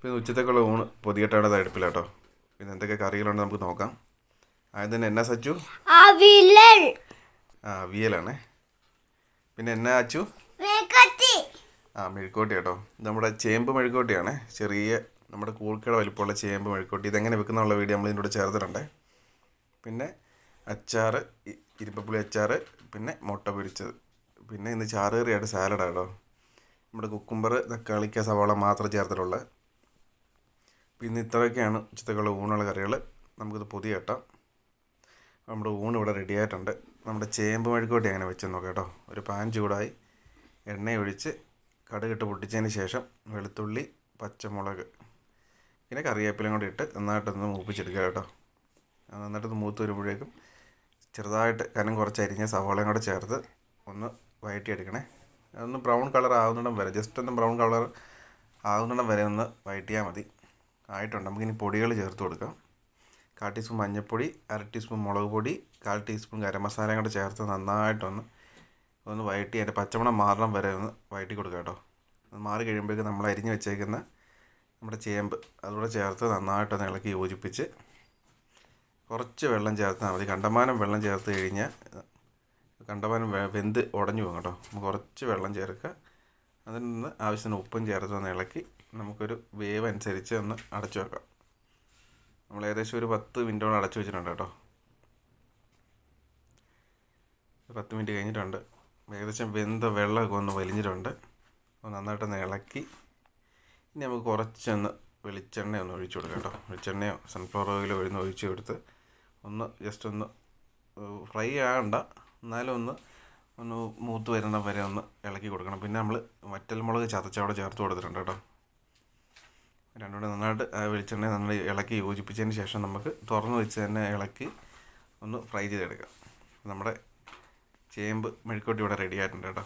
പിന്നെ ഉച്ചത്തേക്കുള്ള ഊണ് പൊതിയട്ടയുടെ കേട്ടോ. പിന്നെ എന്തൊക്കെ കറികളുണ്ട് നമുക്ക് നോക്കാം. ആദ്യം തന്നെ എന്നാ സച്ചു? ആ അവിയലാണേ പിന്നെ എന്നാ അച്ചു? ആ മെഴുക്കോട്ടി കേട്ടോ. നമ്മുടെ ചേമ്പ് മെഴുക്കോട്ടിയാണേ ചെറിയ നമ്മുടെ കൂർക്കയുടെ വലിപ്പമുള്ള ചേമ്പ് മെഴുക്കോട്ടി ഇതെങ്ങനെ വെക്കുന്നുള്ള വീഡിയോ നമ്മൾ ഇതിന്റെ ചേർത്തിട്ടുണ്ട് ചേർത്തിട്ടുണ്ടേ. പിന്നെ അച്ചാറ് ഇരുപ്പപ്പുളി ഇരുമ്പപ്പുളി അച്ചാറ് പിന്നെ മുട്ട പൊരിച്ചത്. പിന്നെ ഇന്ന് ചാറുകറിയായിട്ട് സാലഡാണ് കേട്ടോ. നമ്മുടെ കുക്കുംബർ തക്കാളിക്ക സവാള മാത്രം ചേർത്തിട്ടുള്ളത് പിന്നെ ഇത്രയൊക്കെയാണ് ഉച്ചത്തേക്കുള്ള ഊണുള്ള കറികൾ. നമുക്കിത് പുതിയ കേട്ടാം. നമ്മുടെ ഊണ് ഇവിടെ റെഡി ആയിട്ടുണ്ട്. നമ്മുടെ ചേമ്പ് മെഴുക്കോട്ടി അങ്ങനെ വെച്ച് നോക്കാം കേട്ടോ. ഒരു പാൻ ചൂടായി. എണ്ണ ഒഴിച്ച് കടുകിട്ട് പൊട്ടിച്ചതിന് ശേഷം വെളുത്തുള്ളി പച്ചമുളക് പിന്നെ കറിവേപ്പിലയും കൂടി ഇട്ട് നന്നായിട്ടൊന്ന് മൂപ്പിച്ചെടുക്കുക കേട്ടോ. നന്നായിട്ടൊന്ന് മൂത്ത് വരുമ്പോഴേക്കും ചെറുതായിട്ട് കനം കുറച്ച് അരിഞ്ഞ സവാളയും കൂടെ ചേർത്ത് ഒന്ന് വഴറ്റിയെടുക്കണേ അതൊന്ന് ബ്രൗൺ കളർ ആവുന്നിടം വരെ ജസ്റ്റ് ഒന്ന് ബ്രൗൺ കളർ ആവുന്നിടം വരെ ഒന്ന് വഴറ്റിയാൽ മതി. ആയിട്ടുണ്ട്. നമുക്കിനി പൊടികൾ ചേർത്ത് കൊടുക്കാം. കാൽ ടീസ്പൂൺ മഞ്ഞൾപ്പൊടി അര ടീസ്പൂൺ മുളക് പൊടി കാൽ ടീസ്പൂൺ ഗരം മസാലയും കൂടെ ചേർത്ത് നന്നായിട്ടൊന്ന് ഒന്ന് വഴറ്റി അതിന്റെ പച്ചമണം മാറണം വരെ ഒന്ന് വഴറ്റി കൊടുക്കുക കേട്ടോ. അത് മാറി കഴിയുമ്പോഴേക്കും നമ്മൾ അരിഞ്ഞ് വെച്ചേക്കുന്ന നമ്മുടെ ചേമ്പ് അതുകൂടെ ചേർത്ത് നന്നായിട്ടൊന്ന് ഇളക്കി യോജിപ്പിച്ച് കുറച്ച് വെള്ളം ചേർത്താൽ മതി. കണ്ടമാനം വെള്ളം ചേർത്ത് കഴിഞ്ഞാൽ കണ്ടമാനം വെന്ത് ഉടഞ്ഞു പോകും കേട്ടോ. നമുക്ക് കുറച്ച് വെള്ളം ചേർക്കുക. അതിൽ നിന്ന് ആവശ്യത്തിന് ഉപ്പും ചേർത്ത് ഒന്ന് ഇളക്കി നമുക്കൊരു വേവ് അനുസരിച്ച് ഒന്ന് അടച്ചു വെക്കാം. നമ്മൾ ഏകദേശം ഒരു പത്ത് മിനിറ്റോളം അടച്ചു വെച്ചിട്ടുണ്ട് കേട്ടോ. പത്ത് മിനിറ്റ് കഴിഞ്ഞിട്ടുണ്ട്. ഏകദേശം വെന്ത വെള്ളമൊക്കെ ഒന്ന് വലിഞ്ഞിട്ടുണ്ട്. അപ്പോൾ നന്നായിട്ടൊന്ന് ഇളക്കി. ഇനി നമുക്ക് കുറച്ചൊന്ന് വെളിച്ചെണ്ണ ഒന്ന് ഒഴിച്ചു കൊടുക്കാം കേട്ടോ. വെളിച്ചെണ്ണയോ സൺഫ്ലവർ ഓയിലോ ഒഴിന്ന് ഒഴിച്ചു കൊടുത്ത് ഒന്ന് ജസ്റ്റ് ഒന്ന് ഫ്രൈ ആകണ്ട എന്നാലും ഒന്ന് ഒന്ന് മൂത്ത് വരുന്ന വരെ ഒന്ന് ഇളക്കി കൊടുക്കണം. പിന്നെ നമ്മൾ വറ്റൽ മുളക് ചതച്ചവിടെ ചേർത്ത് കൊടുത്തിട്ടുണ്ട് കേട്ടോ. രണ്ടും കൂടെ നന്നായിട്ട് വെളിച്ചെണ്ണ നന്നായി ഇളക്കി യോജിപ്പിച്ചതിന് ശേഷം നമുക്ക് തുറന്ന് വെച്ച് തന്നെ ഇളക്കി ഒന്ന് ഫ്രൈ ചെയ്തെടുക്കാം. നമ്മുടെ ചേമ്പ് മെഴുക്കോട്ടി ഇവിടെ റെഡി ആയിട്ടുണ്ട് കേട്ടോ.